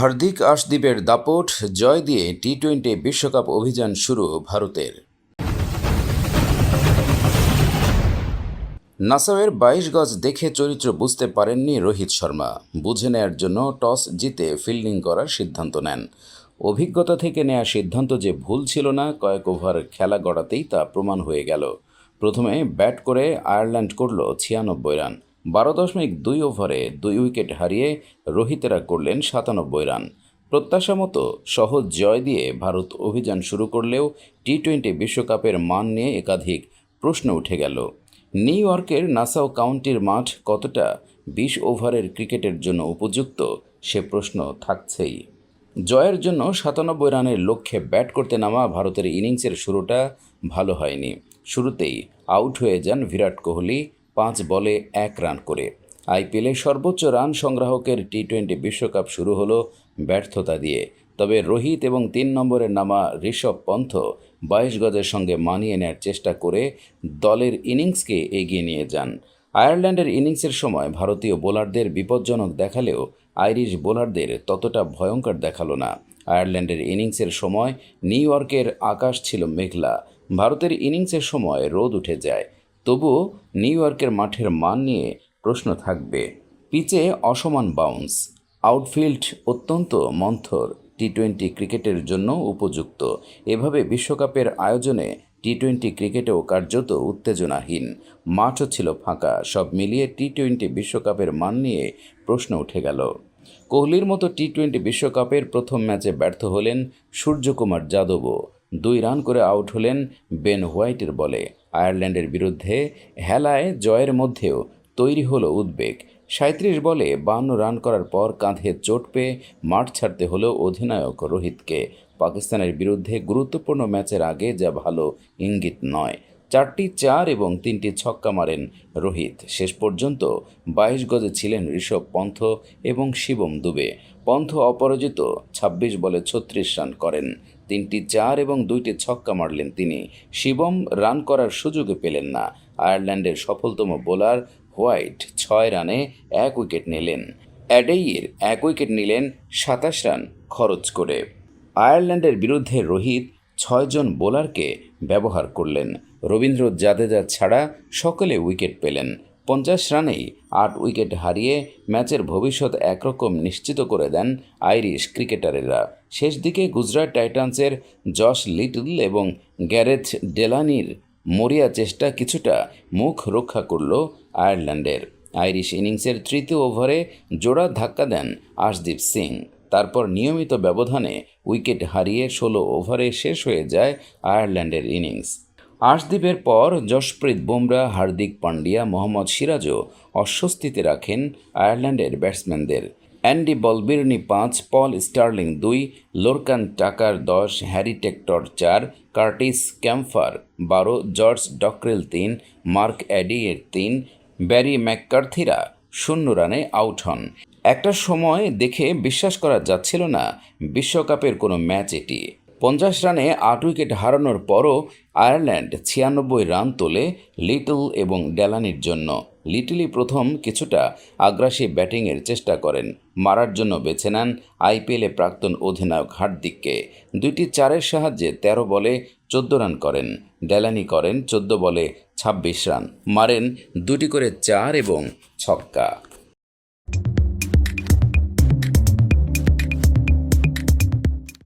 হার্দিক আশদীপের দাপট, জয় দিয়ে T twenty বিশ্বকাপ অভিযান শুরু ভারতের। নাসাওয়ের বাইশ গজ দেখে চরিত্র বুঝতে পারেননি রোহিত শর্মা। বুঝে নেয়ার জন্য টস জিতে ফিল্ডিং করার সিদ্ধান্ত নেন। অভিজ্ঞতা থেকে নেওয়া সিদ্ধান্ত যে ভুল ছিল না, কয়েক ওভার খেলা গড়াতেই তা প্রমাণ হয়ে গেল। প্রথমে ব্যাট করে আয়ারল্যান্ড করল ছিয়ানব্বই রান। বারো দশমিক দুই ওভারে দুই উইকেট হারিয়ে রোহিতেরা করলেন সাতানব্বই রান। প্রত্যাশা মতো সহজ জয় দিয়ে ভারত অভিযান শুরু করলেও টি টোয়েন্টি বিশ্বকাপের মান নিয়ে একাধিক প্রশ্ন উঠে গেল। নিউ ইয়র্কের নাসাও কাউন্টির মাঠ কতটা বিশ ওভারের ক্রিকেটের জন্য উপযুক্ত সে প্রশ্ন থাকছেই। জয়ের জন্য সাতানব্বই রানের লক্ষ্যে ব্যাট করতে নামা ভারতের ইনিংসের শুরুটা ভালো হয়নি। শুরুতেই আউট হয়ে যান বিরাট কোহলি। পাঁচ বলে এক রান করে। আইপিএলে সর্বোচ্চ রান সংগ্রাহকের টি টোয়েন্টি বিশ্বকাপ শুরু হলো ব্যর্থতা দিয়ে। তবে রোহিত এবং তিন নম্বরের নামা ঋষভ পন্থ বাইশ গজের সঙ্গে মানিয়ে নেয়ার চেষ্টা করে দলের ইনিংসকে এগিয়ে নিয়ে যান। আয়ারল্যান্ডের ইনিংসের সময় ভারতীয় বোলারদের বিপজ্জনক দেখালেও আইরিশ বোলারদের ততটা ভয়ঙ্কর দেখাল না। আয়ারল্যান্ডের ইনিংসের সময় নিউ ইয়র্কের আকাশ ছিল মেঘলা। ভারতের ইনিংসের সময় রোদ উঠে যায়। তবুও নিউ ইয়র্কের মাঠের মান নিয়ে প্রশ্ন থাকবে। পিচে অসমান বাউন্স আউটফিল্ড অত্যন্ত মন্থর। টি টোয়েন্টি ক্রিকেটের জন্য উপযুক্ত। এভাবে বিশ্বকাপের আয়োজনে টি টোয়েন্টি ক্রিকেটেও কার্যত উত্তেজনাহীন। মাঠও ছিল ফাঁকা। সব মিলিয়ে টি টোয়েন্টি বিশ্বকাপের মান নিয়ে প্রশ্ন উঠে গেল। কোহলির মতো টি টোয়েন্টি বিশ্বকাপের প্রথম ম্যাচে ব্যর্থ হলেন সূর্যকুমার যাদবও। দুই রান করে আউট হলেন বেন হোয়াইটের বলে। আয়ারল্যান্ডের বিরুদ্ধে হেলায় জয়ের মধ্যেও তৈরি হলো উদ্বেগ। সাঁত্রিশ বলে বান্ন রান করার পর কাঁধে চোট পেয়ে মাঠ ছাড়তে হলো অধিনায়ক রোহিতকে। পাকিস্তানের বিরুদ্ধে গুরুত্বপূর্ণ ম্যাচের আগে যা ভালো ইঙ্গিত নয়। চারটি চার এবং তিনটি ছক্কা মারেন রোহিত। শেষ পর্যন্ত বাইশ গজে ছিলেন ঋষভ পন্থ এবং শিবম দুবে। পন্থ অপরাজিত ২৬ বলে ছত্রিশ রান করেন। তিনটি চার এবং দুইটি ছক্কা মারলেন তিনি। শিবম রান করার সুযোগে পেলেন না। আয়ারল্যান্ডের সফলতম বোলার হোয়াইট ছয় রানে এক উইকেট নিলেন। অ্যাডেইয়ের এক উইকেট নিলেন, সাতাশ রান খরচ করে। আয়ারল্যান্ডের বিরুদ্ধে রোহিত ছয়জন বোলারকে ব্যবহার করলেন। রবীন্দ্র জাদেজা ছাড়া সকলে উইকেট পেলেন। পঞ্চাশ রানেই আট উইকেট হারিয়ে ম্যাচের ভবিষ্যৎ একরকম নিশ্চিত করে দেন আইরিশ ক্রিকেটারেরা। শেষ দিকে গুজরাট টাইটান্সের জশ লিটল এবং গ্যারেথ ডেলানির মরিয়া চেষ্টা কিছুটা মুখ রক্ষা করল আয়ারল্যান্ডের। আইরিশ ইনিংসের তৃতীয় ওভারে জোড়া ধাক্কা দেন আশদীপ সিং। তারপর নিয়মিত ব্যবধানে উইকেট হারিয়ে ষোলো ওভারে শেষ হয়ে যায় আয়ারল্যান্ডের ইনিংস। আশদীপের পর যশপ্রীত বুমরা, হার্দিক পান্ডিয়া, মোহাম্মদ সিরাজও অস্বস্তিতে রাখেন আয়ারল্যান্ডের ব্যাটসম্যানদের। অ্যান্ডি বলবিরনি পাঁচ, পল স্টার্লিং দুই, লোরকান টাকার দশ, হ্যারি টেক্টর চার, কার্টিস ক্যাম্ফার বারো, জর্জ ডক্রেল তিন, মার্ক অ্যাডিয়ের তিন, ব্যারি ম্যাককার্থিরা শূন্য রানে আউট হন। একটা সময় দেখে বিশ্বাস করা যাচ্ছিল না বিশ্বকাপের কোনো ম্যাচ এটি। পঞ্চাশ রানে আট উইকেট হারানোর পরও আয়ারল্যান্ড ছিয়ানব্বই রান তোলে লিটল এবং ডেলানির জন্য। লিটলই প্রথম কিছুটা আগ্রাসী ব্যাটিংয়ের চেষ্টা করেন। মারার জন্য বেছে নেন আইপিএলে প্রাক্তন অধিনায়ক হার্দিককে। দুইটি চারের সাহায্যে ১৩ বলে চোদ্দ রান করেন। ডেলানি করেন চোদ্দ বলে ২৬ রান। মারেন দুটি করে চার এবং ছক্কা।